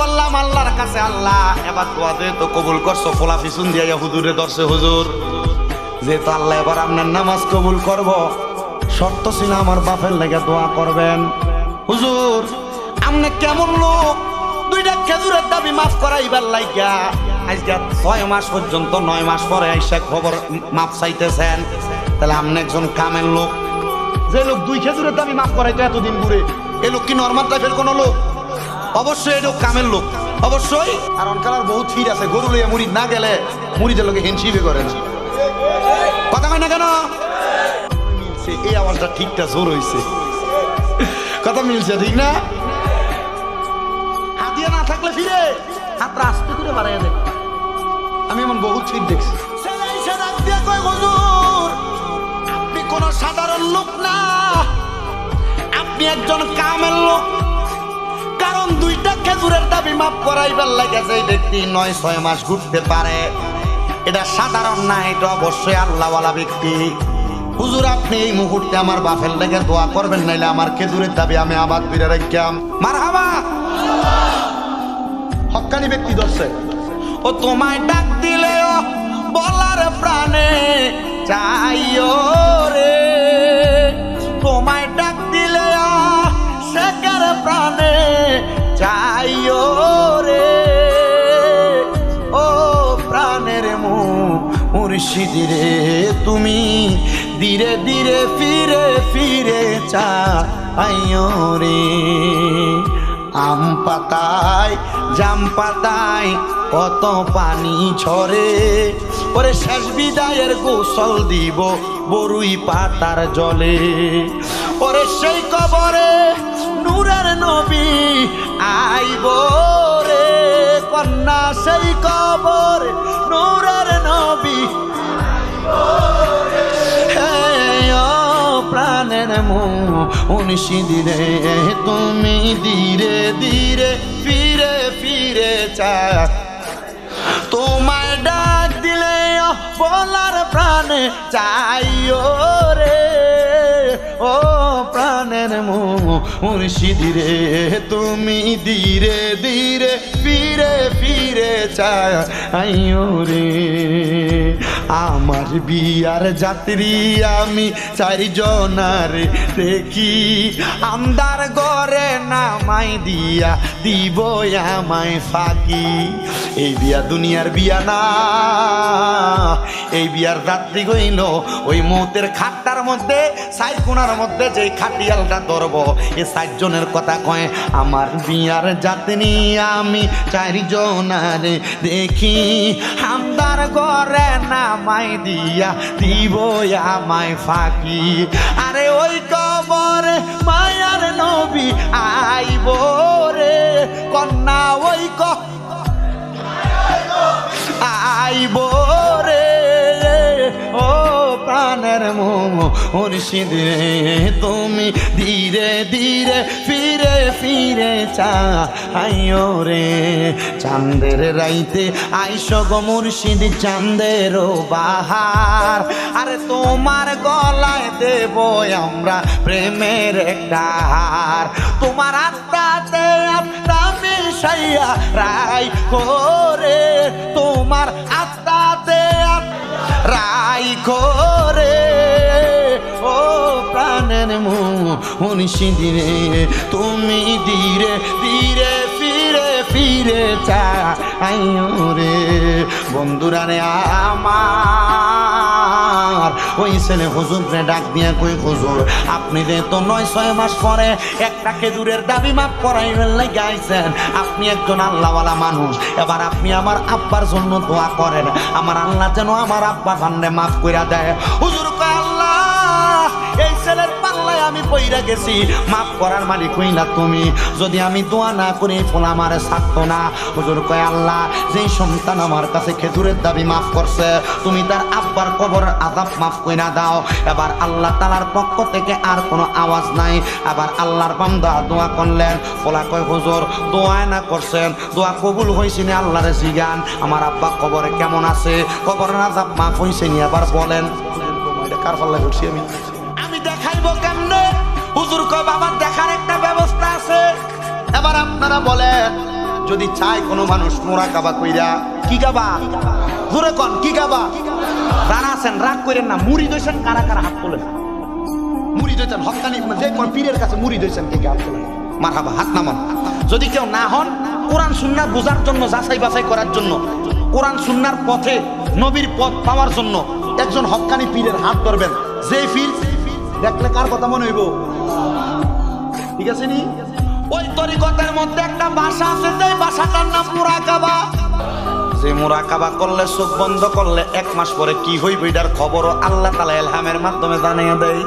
করলাম আল্লাহর কাছে আল্লাহ। এবার দোয়া দিয়ে তো কবুল করছ, ফোলা পিছন দিয়া হুজুরে দর্শে হুজুর। যেহেতু আল্লাহ এবার আপনার নামাজ কবুল করব, শর্ত ছিল আমার বাপের লেগে দোয়া করবেন। হুজুর, আপনি কেমন লোক? দুইটা খেজুরের দাবি মাফ করাইবার লাইগা। আজকে ছয় মাস পর্যন্ত, নয় মাস পরে আইসা খবর মাফ চাইতেছেন। তাহলে আপনি একজন কামের লোক। যে লোক দুই খেজুরের দাবি মাফ করাইতো এতদিন ঘুরে এ লোক কি নর্মাল টাইপের কোনো লোক? অবশ্যই লোক কামের লোক। অবশ্যই। আর অনকালার বহুত ফির আছে গরু লইয়া মুড়ি না গেলে মুড়িদের লোকে হিনসিবে করে না। কথা কয় না কেন? মিলছে এই আওয়াজটা ঠিকটা জোর হইছে। কথা মিলছে ঠিক না? হাতিয়া না থাকলে ফিরে। হাতটা আস্তে করে বাড়াইয়া দেখ আমি এমন বহুত ফিট দেখছি। দিয়া কয়, "হুজুর, আপনি কোন সাধারণ লোক না। আপনি একজন কামের লোক। কারণ দুইটা খেজুরের দাবি মাপ করাইবার লাগে যে ব্যক্তি নয় ছয় মাস ঘুরতে পারে। এটা সাধারণ না, এটা অবশ্যই আল্লাহওয়ালা ব্যক্তি। হুজুর, আপনি এই মুহূর্তে আমার বাপের লেগে দোয়া করবেন, নাইলে আমার খেজুরের দাবি আমি আবাদ করে রাখিয়াম। মার হাবা হকানি ব্যক্তি ধরছে। ও তোমায় ডাক দিলেও বলার প্রাণে চাইও মুর্শিদি রে তুমি। ধীরে ধীরে, ফিরে ফিরে চা চাইও রে। আম পাতায়, জাম পাতায় কত পানি ছড়ে পরে শেষ বিদায়ের গোসল দিব বরুই পাতার জলে। পরে সেই কবরে নূরের নবী আইব রে। কন্যা সেই কবর প্রাণের মুনিষি দিরে তুমি ধীরে ধীরে ফিরে ফিরে চা তোমায় ডাক দিলে বলার প্রাণে চাইও রে। ও প্রাণের মুর্শিদি রে তুমি ধীরে ধীরে ফিরে ফিরে চাইও রে। আমার বিয়ার যাত্রী আমি চারিজনার দেখি। আমদার গড়ে নামাই দিয়া দিব আমায় ফাঁকি। এই বিয়া দুনিয়ার বিয়া না, এই বিয়ার রাত্রি গইল ওই মৌতের খাটটার মধ্যে, সাই কোনার মধ্যে যে খাটিয়ালটা ধরব। এ সাতজনের কথা কয়, আমার বিয়ার যাত্রী আমি চারিজনার দেখি। আমদার গড়ে নামাই দিয়া দিব আমায় ফাঁকি। আরে ওই কবরে মায়ার নবী আইব রে। কন্যা ওই ক আইব রে। ও প্রাণের মুর্শিদ রে, তুমি ধীরে ধীরে ফিরে ফিরে চাইও রে চাঁদের রাইতে আইস গো মুর্শিদ চাঁদের বাহার। আরে তোমার গলায় দেব আমরা প্রেমের একটা হার। তোমার আত্মাতে আত্মা মিশাইয়া রাই করে, তোমার আত্মাতে রাই করে। ও প্রাণের মুনিষিদি রে, তুমি ধীরে ধীরে চাইও রে বন্ধুরা রে আমার, ওই ছেলে হুজুর রে ডাক দিয়া কই, হুজুর, আপনি রে তো নয়, ছয় মাস পরে একটা খেজুরের দাবি মাপ করাইবেন লাগে আইছেন। আপনি একজন আল্লাহওয়ালা মানুষ। এবার আপনি আমার আব্বার জন্য দোয়া করেন। আমার আল্লাহ যেন আমার আব্বা খান্ডে মাফ কইরা দেয়। হুজুর আল্লাহ আমি পইরা গেছি। মাফ করার মালিক হই না তুমি। যদি আমি দোয়া না করি, ফোন আমার ছাড়তো না। হুজুর কয়, আল্লাহ, যেই সন্তান আমার কাছে খেজুরের দাবি মাফ করছে, তুমি তার আব্বার কবর আজাব মাফ কইরা দাও। এবার আল্লাহ তালার পক্ষ থেকে আর কোনো আওয়াজ নাই। আবার আল্লাহর বান্দা দোয়া করলেন। ফোলা কয়, হুজুর দোয়া না করছেন। দোয়া কবুল হয়েছে নি আল্লাহরে জিগান। আমার আব্বা কবরে কেমন আছে? কবরের আজাব মাফ হয়েছে নি? আবার বলেন। কার পাল্লা করছি আমি। আমি দেখাইবো কেমনে? হুজুর কয় বাবা দেখার একটা ব্যবস্থা আছে। এবার আপনারা বলেন, যদি চায় কোনো মানুষ মোরা কাবা কইরা, কি গাবা? জোরে কন, কি গাবা? যারা আছেন, রাগ করেন না মুড়ি দইছেন কারা কারা হাত তোলেন? মুড়ি দইছেন হকানি, যে কোন পীরের কাছে মুড়ি দইছেন কে কে হাত তোলেন? মারহাবা, হাত নামান। যদি কেউ না হন, কোরআন, সুন্নাহ বোঝার জন্য, যাচাই বাছাই করার জন্য, কোরআন সুন্নার পথে, নবীর পথ পাওয়ার জন্য, একজন হক্কানি পীরের হাত ধরবেন। যে পীর দেখলে কার কথা মনে হইব? ঠিক আছে নি? ওই তরিকতের মধ্যে একটা বাসা আছে যে বাসাটার নাম মুরাকাবা। যে মুরাকাবা করলে চোখ বন্ধ করলে এক মাস পরে কি হইব এটার খবরও আল্লাহ তালা এলহামের মাধ্যমে জানিয়ে দেয়।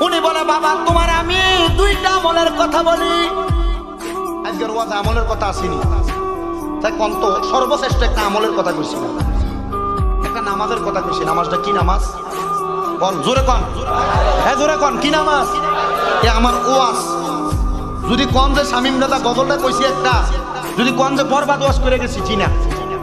উনি বলে, বাবা, তোমার আমি দুইটা আমলের কথা বলি। আজকের ওয়াজ আমলের কথা আসেনি। তাই কন্ত, সর্বশ্রেষ্ঠ একটা আমলের কথা কইছি। একটা নামাজের কথা কইছি। নামাজটা কি নামাজ? কন, জোরে কন। হ্যাঁ জোরে কন, কি নামাজ এ আমার ওয়াজ। যদি কন যে শামিম দাদা, গজলটা কইছি একটা। যদি কন যে বরবাদ ওয়াজ করে গেছি, জি না।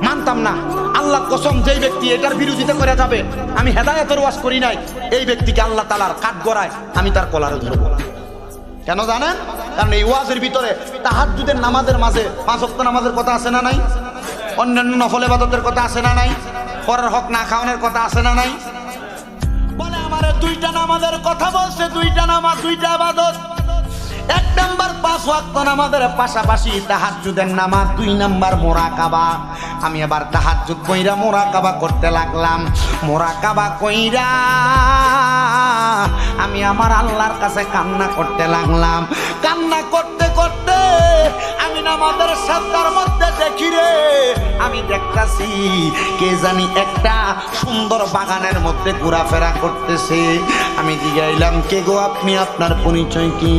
মানতাম না। আল্লাহ কসম, যেই ব্যক্তি এটার বিরোধিতা করে যাবে, আমি হেদায়তের ওয়াজ করি নাই। এই ব্যক্তিকে আল্লাহ তালার কাঠ গড়ায়, আমি তার কলারে ধরবো। কেন জানেন? কারণ এই ওয়াজের ভিতরে তাহাজ্জুদের নামাজের মাঝে পাঁচ ওয়াক্ত নামাজের কথা আছে না নাই? অন্যান্য নফল ইবাদতের কথা আছে না নাই? পরের হক না খাওয়ানোর কথা আছে না নাই? দুইটা নামাজের কথা বলছে, দুইটা নামাজ, দুইটা আবাদত। এক নাম্বার পাঁচ ওয়াক্ত নামাজের পাশাপাশি তাহাজ্জুদের নামাজ, দুই নাম্বার মোরাকাবা। আমি আবার তাহাজ্জুদ কইরা মোরাকাবা করতে লাগলাম। মোরাকাবা কইরা আমি আমার আল্লাহর কাছে কান্না করতে লাগলাম। কান্না করতে করতে আমি নামাজের সাতটার মধ্যে দেখি রে। আমি দেখতাছি, কে জানি একটা সুন্দর বাগানের মধ্যে ঘোরাফেরা করতেছে। আমি জিগাইলাম, কে গো আপনি? আপনার পরিচয় কি?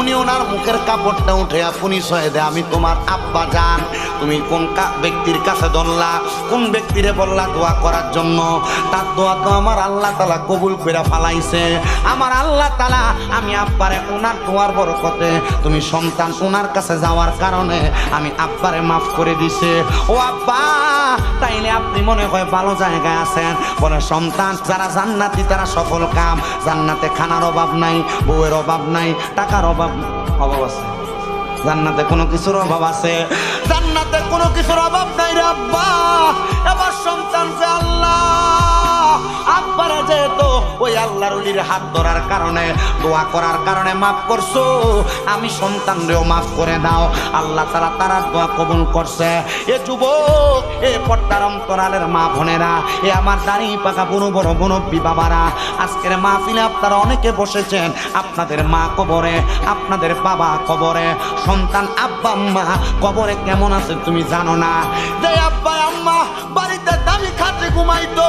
উনি ওনার মুখের কাপড়টা উঠে পরিচয় দেয় আমি তোমার আব্বা যান তুমি কোন ব্যক্তির কাছে ধরলা? কোন ব্যক্তিরে বললা দোয়া করার জন্য? তার দোয়া তো আমার আল্লাহ তালা কবুল করে ফালাইছে। আমার আল্লাহ তালা, আমি আব্বারে ওনার দোয়ার বরকতে, তুমি সন্তান ওনার কাছে যাওয়ার কারণে আমি আব্বারে মাফ করে দিছে। ও আব্বা, তাইলে আপনি মনে হয় ভালো জায়গায় আছেন। বলে, সন্তান, যারা জান্নাতি, তারা সফল কাম। জান্নাতে খানার অভাব নাই, বউয়ের অভাব নাই, টাকার অভাব অভাব আছে। জান্নাতে কোনো কিছুর অভাব আছে। জান্নাতে কোনো কিছুর অভাব নাই রে আব্বা। এবার সন্তান যে আল্লাহ আব্বারে যেহেতু ওই আল্লাহর উলির হাত ধরার কারণে দোয়া করার কারণে মাফ করছ, আমি সন্তানরেও মাফ করে দাও। আল্লাহ তারা তারা দোয়া কবুল করছে। এ যুবক, এ পর্দার অন্তরালের মা বোনেরা, এ আমার দাড়ি পাকা বুনো বড় মুরব্বী বাবারা, আজকের মাহফিলে আপনারা অনেকে বসেছেন আপনাদের মা কবরে, আপনাদের বাবা কবরে। সন্তান আব্বা, আম্মা কবরে কেমন আছে তুমি জানো না? যে আব্বা, আম্মা দামি ঘুমাইতো,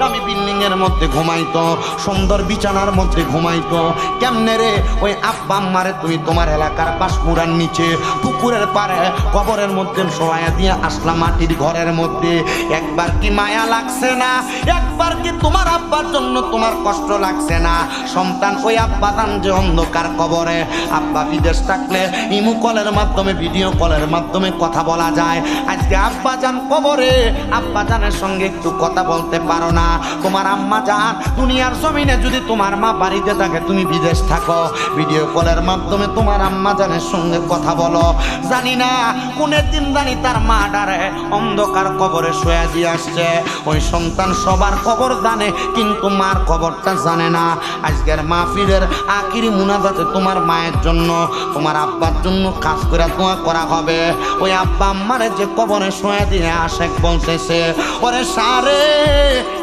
দামি বিল্ডিং এর মধ্যে ঘুমাইতো, সুন্দর বিছানার মধ্যে ঘুমাইতো। কেমনে রে? ওই আব্বা আম্মারে তুমি তোমার এলাকার বাসমুরার নিচে, পুকুরের পারে কবরের মধ্যে শোয়া দিয়ে আসলা মাটির ঘরের মধ্যে। একবার কি মায়া লাগছে না? একবার কি তোমার আব্বার জন্য তোমার কষ্ট লাগছে না? সন্তান ওই আব্বা দান যে অন্ধকার কবরে। আব্বা বিদেশ থাকলে ইমু কলের মাধ্যমে, ভিডিও কলের মাধ্যমে কথা বলা যায়। আজকে আব্বা যান কবরে, আব্বা জানের সঙ্গে একটু কথা বলতে পারো না। তোমার আম্মা যান দুনিয়ার জমিনে যদি তোমার মা বাড়িতে থাকে, তুমি বিদেশ থাকো। ভিডিও কলের মাধ্যমে তোমার আম্মা জানের সঙ্গে কথা বলো। জানি না কোনের দিন জানি তার মা ডারে অন্ধকার কবরে শোয়া দিয়ে আসছে। ওই সন্তান সবার খবর জানে, কিন্তু মার খবরটা জানে না। আজকের মাহফিলের আখিরি মুনাজাতে তোমার মায়ের জন্য, তোমার আব্বার জন্য কাজ করে দোয়া করা হবে। ওই আব্বা আম্মারে যে কবরে শোয়া দিয়ে আশেক বলতেছে ওরে সারে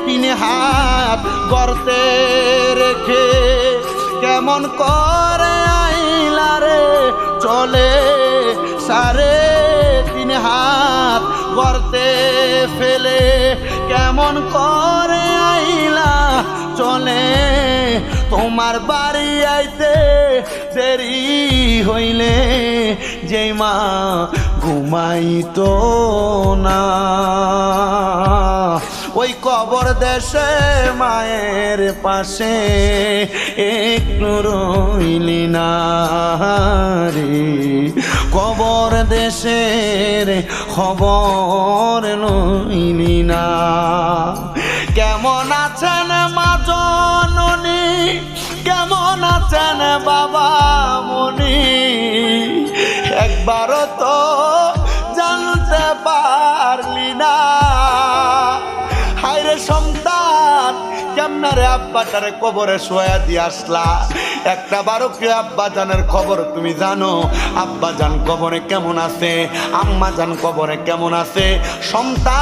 তিন হাত গর্তে রেখে কেমন করে আইলা রে চলে সারে তিন হাত গর্তে ফেলে কেমন করে আইলা চলে তোমার বাড়ি আইতে দেরি হইলে যেই মা ঘুমাইতো না। ওই কবর দেশে মায়ের পাশে একটু রইলি না রে। কবর দেশের খবর লইলি না। কেমন আছেন মা জননী? কেমন আছেন বাবা মনি? আব্বাটারে কবরে শোয়া দিয়ে আসলা। একটা বারো কি আব্বা জানের খবর তুমি জানো। আব্বা জান কবরে কেমন আছে? আম্মা জান কবরে কেমন আছে? সন্তান,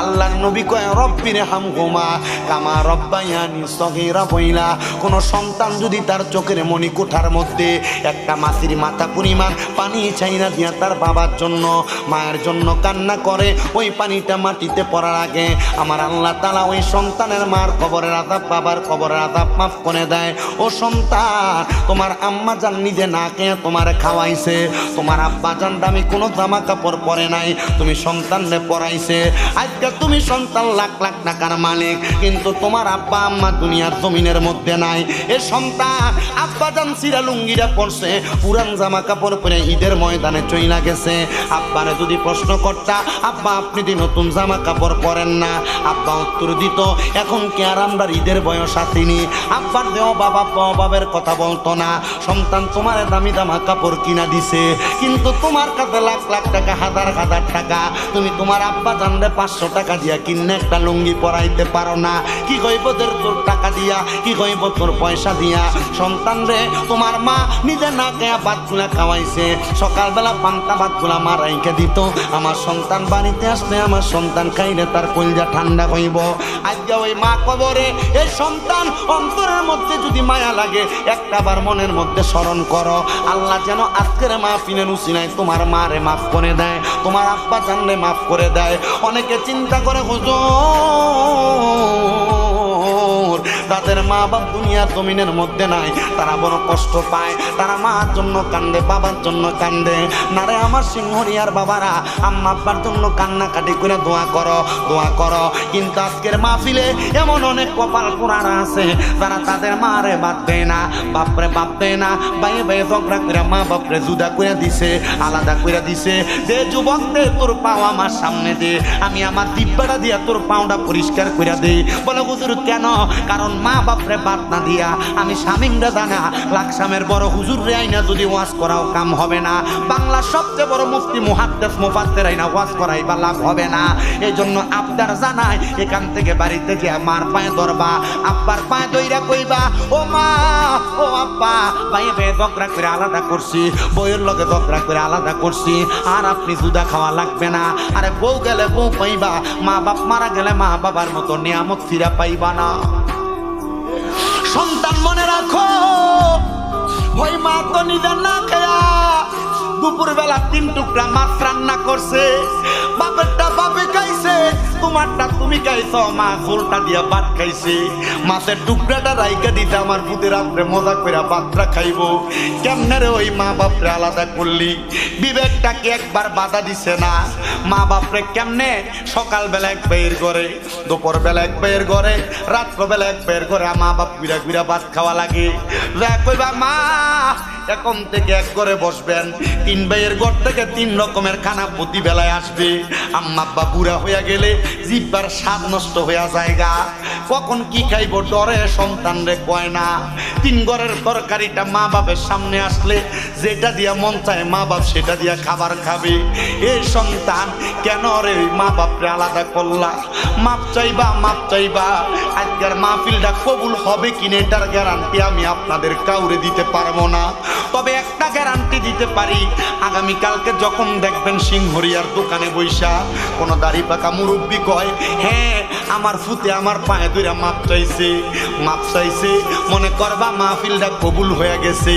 আল্লাহর নবী কয় রব্বির হাম গোমা কামা রব্বাইয়ানি সগীরা বইলা। কোন সন্তান যদি তার চোখের মণি কোঠার মধ্যে একটা মাসির মাথা পরিমাণ পানি চাইনা দিয়া তার বাবার জন্য, মায়ের জন্য কান্না করে, ওই পানিটা মাটিতে পড়ার আগে আমার আল্লাহ তালা ওই সন্তানের মার কবরের আদাব বাবার কবরের আদাব মাফ করে দেয়। ও সন্তান, তোমার আম্মা যান নিজে না কে তোমার খাওয়াইছে। তোমার আব্বা যান দামি কোনো জামা কাপড় পরে নাই, তুমি সন্তানরে পড়াইছে আজকে তুমি সন্তান লাখ লাখ টাকার মালিক, কিন্তু তোমার আব্বা আম্মা দুনিয়ার জমিনের মধ্যে নাই। এ সন্তান, আব্বা জান সিরা লুঙ্গিরা পড়ছে পুরান জামা কাপড় পরে ঈদের ময়দানে চইলা গেছে। আব্বারে যদি প্রশ্ন করতা, আব্বা আপনি দি নতুন জামা কাপড় পরেন না। আব্বা উত্তর দিত, এখন কি আর আমরা ঈদের বয়স আসিনি আব্বার দেও বাবা বাবের কথা বলতো না। সন্তান তোমার দামি দামা কাপড় কিনা দিছে। কিন্তু তোমার কাছে লাখ লাখ টাকা, হাজার হাজার টাকা। তুমি তোমার আব্বা জানলে পাঁচশো টাকা দিয়া কিনে একটা লুঙ্গি পরাইতে পারো না। কি কইব তোর তোর টাকা দিয়া? কি কইব তোর পয়সা দিয়া? সন্তান রে, তোমার মা নিজে না খেয়া ভাতগুলা খাওয়াইছে। সকালবেলা পান্তা ভাতগুলা মা রাইকে দিত। আমার সন্তান বাড়িতে আসলে আমার সন্তান খাইলে তার কলজা ঠান্ডা হইব আজকে ওই মা কবরে, এই সন্তান অন্তরের মধ্যে যদি মায়া লাগে একটা বার মনের মধ্যে স্মরণ করো, আল্লাহ যেন আজকের মা ফিনে উসিনায় তোমার মারে মাফ করে দেয়, তোমার আব্বা জানলে মাফ করে দেয়। অনেকে চিন্তা করে, হুজুর তাদের মা বাপ দুনিয়ার জমিনের মধ্যে নাই। তারা বড় কষ্ট পায়, তারা মার জন্য কান্দে, বাবার জন্য কান্দে। নারে আমার সিংহরিয়ার বাবারা, আম্মা আব্বার জন্য কান্নাকাটি করে দোয়া করো দোয়া করো। কিন্তু আজকের মাহফিলে এমন অনেক কপাল পোড়ারা আছে তারা তাদের মারে বাদ দেয় না, বাপরে বাপ দেয় না। বাইরে বাইরে ঝগড়া করে মা বাপরে জুদা করে দিছে, আলাদা করে দিছে। যে যুবক দে, তোর পাও আমার সামনে দে। আমি আমার দিব্যাটা দিয়া তোর পাওটা পরিষ্কার করে দেই। বলে হুজুর, কেন? কারণ মা বাপরে বাদ না দিয়া, আমি স্বামীরা জানা, লাকসামের বড় হুজুর রে আইনা যদি ওয়াজ করাও কাম হবে না। বাংলার সবচেয়ে বড় মুফতি মুহাদ্দেস মুফাদ্দের আইনা ওয়াজ করাই বা লাভ হবে না। এই জন্য আবদার জানাই, এখান থেকে বাড়িতে যে মার পায়ে ধরবা, আব্বার পায়ে দইরা কইবা, ও মা, ও আব্বা বাইরে বেয়ে ঝগড়া করে আলাদা করছি, বইয়ের লগে ঝগড়া করে আলাদা করছি, আর আপনি জুদা খাওয়া লাগবে না। আরে বউ গেলে বউ পাইবা, মা বাপ মারা গেলে মা বাবার মতো নিয়ামত ফিরা পাইবা না। সন্তান মনে রাখো। ওই মা তো নিজের না খেয়া দুপুর বেলা তিন টুকরা মাছ রান্না করছে। বাপেরটা বাপে খাইছে। তোমারটা তুমি খাইছো মা ঝোলটা দিয়া ভাত খাইছে। মাছের টুকরাটা রাইকা দিতে আমার পুতে রাত্রে মজা করে ভাতটা খাইবো। কেমনে রে ওই মা বাপরে আলাদা করলি? বিবেকটাকে একবার বাধা দিছে না। মা বাপরে কেমনে? সকালবেলা এক বের করে দুপুর বেলা এক বের করে রাত্রবেলা এক বের করে মা বাপ গুড়া গুড়া ভাত খাওয়া লাগে। যা কইবা মা এখন থেকে এক করে বসবেন। তিন ভাইয়ের ঘর থেকে তিন রকমের খানা প্রতি বেলায় আসবে। আম্মা আব্বা বুড়া হইয়া গেলে জিব্বার স্বাদ নষ্ট হইয়া জায়গা কখন কি খাইব ডরে সন্তান রে কয় না। তিন ঘরের তরকারিটা মা বাপের সামনে আসলে যেটা দিয়া মন চায় মা বাপ সেটা দিয়া খাবার খাবে। এই সন্তান কেন রে মা বাপরে আলাদা করলা? মাপ চাইবা মাপ চাইবা। আজকের মাহফিলটা কবুল হবে কিনা এটার গ্যারান্টি আমি আপনাদের কাউরে দিতে পারব না। তবে একটা গ্যারান্টি দিতে পারি। আগামীকালকে যখন দেখবেন সিংহরিয়ার দোকানে বৈশা কোনো দাড়ি পাকা মুরব্বী কয় হ্যাঁ আমার ফুতে আমার পায়ে দুইরা মাপ চাইছে। মাপ চাইছে, মনে করবা মাহফিলটা কবুল হয়ে গেছে।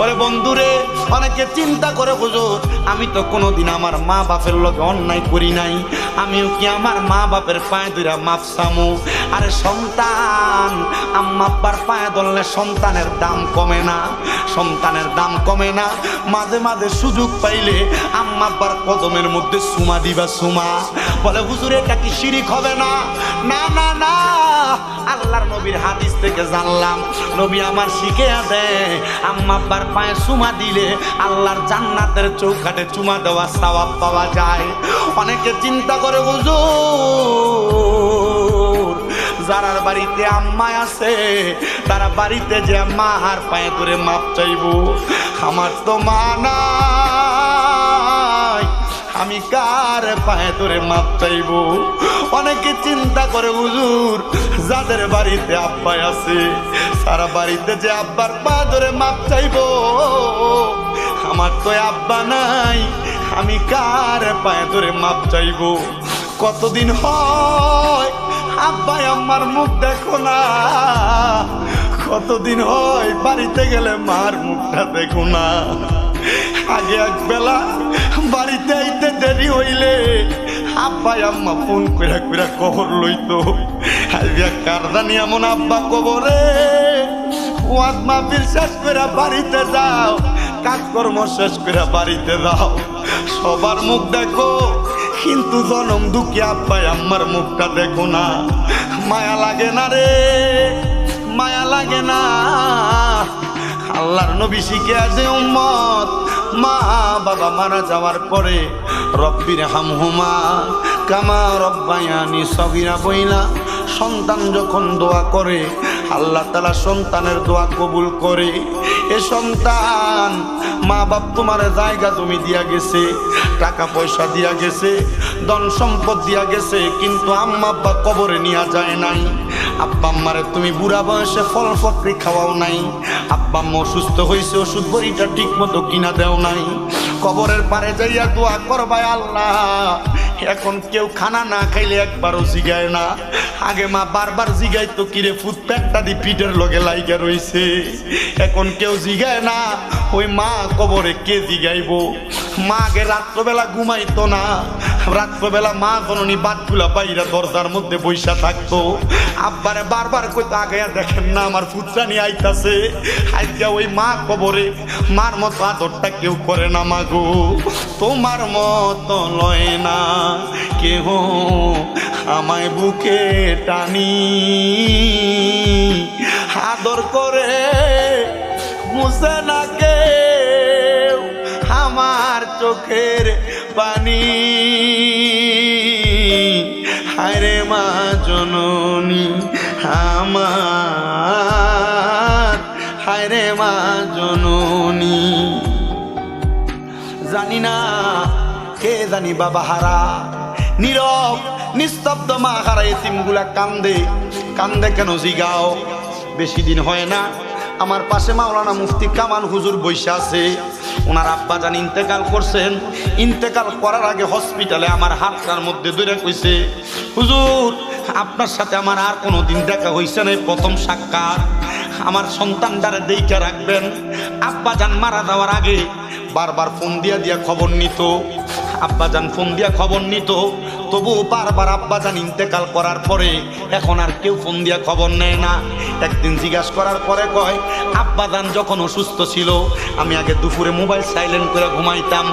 ওরে বন্ধুরে অনেকে চিন্তা করে, হুজুর, আমি তো কোনোদিন আমার মা বাপের লোকে অন্যায় করি নাই। আমিও কি আমার মা বাপের পায়ে ধরে মাপ চামু? আরে সন্তান, আম্মা পায়ে ধরলে সন্তানের দাম কমে না, সন্তানের দাম কমে না। মাঝে মাঝে সুযোগ পাইলে আম্মা কদমের মধ্যে সুমা দিবা সুমা। বলে, হুজুর, এটা কি শিরিক হবে না? না আল্লাহর নবীর হাদিস থেকে জানলাম, নবী আমার শিখে দেয়, আম্মা আব্বার পায়ে সুমা দিলে আল্লাহর জান্নাতের চৌকাটে চুমা দেওয়া সওয়াব পাওয়া যায়। অনেকে চিন্তা করে, হুজুর, যারার বাড়িতে আম্মা আছে, তারা বাড়িতে যে মা হার পায়ে ধরে মাপ চাইব, আমার তো মা নাই। আমি কার পায়ে ধরে মাপ চাইব? অনেকে চিন্তা করে, হুজুর, যাদের বাড়িতে আব্বাই আছে, সারা বাড়িতে যে আব্বার পা ধরে মাপ চাইব? আমার তো আব্বা নাই, আমি কার পায়ে ধরে মাপ চাইব? কতদিন হয়, আব্বাই আমার মুখ দেখো না। কতদিন হয়, বাড়িতে গেলে মার মুখটা দেখো না। আগে এক বেলা বাড়িতে আইতে দেরি হইলে আব্বাই আম্মা ফোন করে করে কবর লইতো। আইয়া কারদানি এমন আব্বা কবরে? ওয়াজ মাহফিল শেষ করে বাড়িতে যাও, কাজকর্ম শেষ করে বাড়িতে যাও। সবার মুখ দেখো, কিন্তু জনম দুঃখী আব্বাই আম্মার মুখটা দেখো না। মায়া লাগে না রে, মায়া লাগে না। আল্লাহর নবী শিখে আছে উম্মত মা, বাবা মারা যাওয়ার পরে রব্বির হামহুমা, কামা রব্বায়ানি সগিরা বইলা সন্তান যখন দোয়া করে, আল্লাহ তালা সন্তানের দোয়া কবুল করে। এ সন্তান মা বাপ তোমার জায়গা জমি দিয়া গেছে টাকা পয়সা দিয়া গেছে ধন সম্পদ দিয়া গেছে, কিন্তু আম্মা আব্বা কবরে নিয়ে যায় নাই। আব্বা আম্মারে তুমি বুড়া বয়সে ফল ফকরি খাওয়াও নাই। আব্বা আম্মা অসুস্থ হয়েছে ওষুধ বড়িটা ঠিক মতো কিনা দেও নাই। কবরের পারে যাইয়া দোয়া করবাই আল্লাহ। এখন কেউ খানা না খাইলে একবারও জিগায় না। আগে মা বারবার জিগাই তো কিরে, ফুট প্যাকটা দি পিঠের লগে লাইগা রইছে। এখন কেউ জিগায় না, ওই মা কবরে কে জিগাইব? মা আগে রাত্রবেলা ঘুমাইতো না। রাত্রবেলা মা জননী বাদগুলা বাইরা দরজার মধ্যে বৈশা থাকতো। আব্বারে বারবার কইতো, আগে দেখেন না, আমার ফুটরানি আইতাছে। আইতা ওই মা কবরে, মার মতো আদরটা কেউ করে না মা গো, তোমার মতো লয় না। কেহ আমায় বুকে টানি। আদর করে মুছে না কেউ আমার চোখের পানি। হায়রে মা জননী আমার হায়রে মা জননী। জানি না কে জানি বাবা হারা। নীরব, নিস্তব্ধ মা হারা এতিমগুলা কান্দে কান্দে কেন জিগাও? বেশি দিন হয় না। আমার পাশে মাওলানা মুফতি কামাল হুজুর বৈশা আছে। ওনার আব্বা যান ইন্তেকাল করছেন। ইন্তেকাল করার আগে হসপিটালে আমার হাতটার মধ্যে দূরে কইছে, হুজুর, আপনার সাথে আমার আর কোনো দিন দেখা হয়েছে না প্রথম সাক্ষাৎ। আমার সন্তানটারে দেইকা রাখবেন। আব্বা যান মারা যাওয়ার আগে বারবার ফোন দিয়া দিয়া খবর নিত। আব্বাজান ফোন দিয়া খবর নিত। তবু বারবার আব্বা জান ইন্তেকাল করার পরে এখন আর কেউ ফোন দিয়া খবর নেয় না। একদিন জিজ্ঞাসা করার পরে কয় আব্বা জান যখন অসুস্থ ছিল, আমি আগে দুপুরে মোবাইল সাইলেন্ট করে ঘুমাইতাম।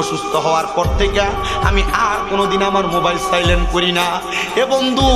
অসুস্থ হওয়ার পর থেকে আমি আর কোনোদিন আমার মোবাইল সাইলেন্ট করি না। এ বন্ধু,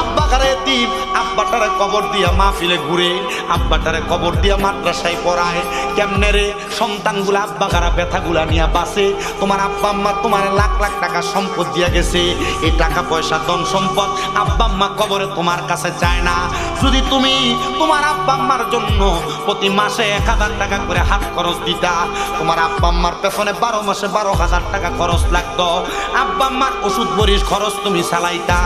আব্বা কারে দ্বীপ আব্বাটারে কবর দিয়া মাহফিলে ঘুরে, আব্বাটারে কবর দিয়া মাদ্রাসায় পড়ায়। কেমনে রে? সন্তানগুলা আব্বা কারা ব্যথাগুলা নিয়ে বাসে তোমার আব্বা আম্মা তোমার লাখ লাখ টাকা সম্পদ দিয়া গেছে। এই টাকা পয়সা, ধন সম্পদ আব্বা আম্মা কবরে তোমার কাছে চায় না। যদি তুমি তোমার আব্বা আম্মার জন্য প্রতি মাসে এক হাজার টাকা করে হাত খরচ দিতা, তোমার আব্বা আম্মার পেছনে বারো মাসে বারো হাজার টাকা খরচ লাগতো। আব্বা আম্মার ওষুধ বরিশ খরচ তুমি চালাইতা,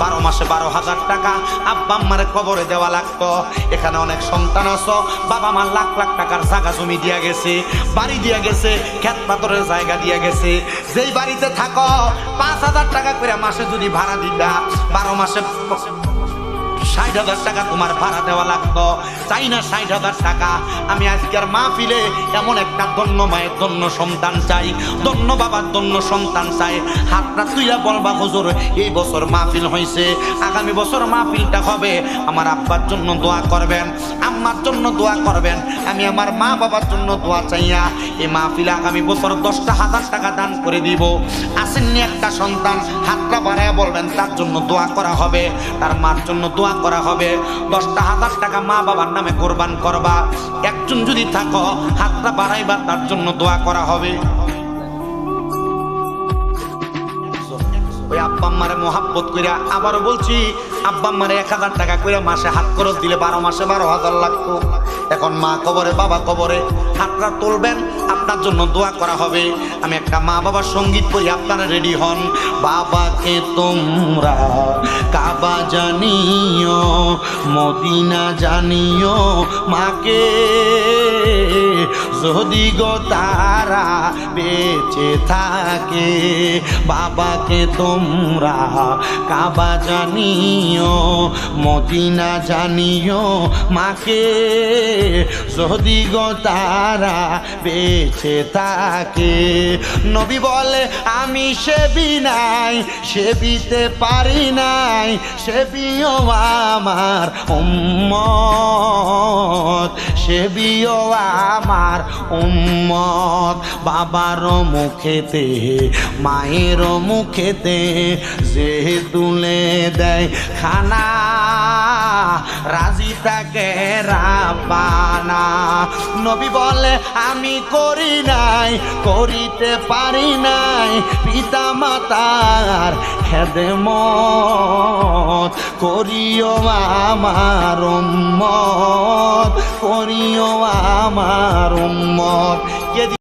বারো মাসে বারো হাজার টাকা আব্বা আম্মারে কবরে দেওয়া লাগতো। এখানে অনেক সন্তান আছো, বাবা মা লাখ লাখ টাকার জায়গা জমি দিয়া গেছে, বাড়ি দিয়া গেছে খেত পাথরের জায়গা দিয়া গেছে। যেই বাড়িতে থাকো, পাঁচ হাজার টাকা করে মাসে যদি ভাড়া দিতা, বারো মাসে ষাট হাজার টাকা তোমার ভাড়া দেওয়া লাগতো। চাই না ষাট হাজার টাকা। আমি আজকের মাহফিলে এমন একটা ধন্য মায়ের ধন্য সন্তান চাই। ধন্য বাবার ধন্য সন্তান চাই। হাতটা তুইলা বলবা, হুজুর, এই বছর মাহফিল হয়েছে আগামী বছর মাহফিলটা হবে। আমার আব্বার জন্য দোয়া করবেন, আম্মার জন্য দোয়া করবেন। আমি আমার মা বাবার জন্য দোয়া চাইয়া এই মাহফিলে আগামী বছর দশটা হাজার টাকা দান করে দিব। আসেননি একটা সন্তান, হাতটা বাড়ায় বলবেন, তার জন্য দোয়া করা হবে। তার মার জন্য দোয়া করা হবে। দশটা হাজার টাকা মা বাবার নামে কোরবান করবা। একজন যদি থাকো, হাতটা বাড়াইবা, তার জন্য দোয়া করা হবে। ওই আব্বা আম্মারে মোহাব্বত কইরা আবারও বলছি, আব্বা আম্মারে এক হাজার টাকা করে মাসে হাত খরচ দিলে বারো মাসে বারো হাজার লাগতো। এখন মা কবরে, বাবা কবরে হাতটা তুলবেন, আপনার জন্য দোয়া করা হবে। আমি একটা মা বাবার সংগীত করি, আপনারা রেডি হন। বাবাকে তোমরা কাবা জানিও, মদিনা জানিও, মাকে যদি গো তারা বেঁচে থাকে। বাবাকে তোমরা কাবা জানিও, মদিনা জানিও মাকে। যদি গো তারা বেঁচে থাকে, নবী বলে, আমি সেবি নাই, সেবিতে পারি নাই, সেবিও আমার উম্মত, সেবিও আমার উম্মত। বাবার মুখেতে, মায়ের মুখেতে যে তুলে দেয় খানা। রাজি তাকে নবী বলে, আমি করি নাই, করিতে পারি নাই পিতা মাতার খেদমত করিও আমার উম্মত করিও আমার মত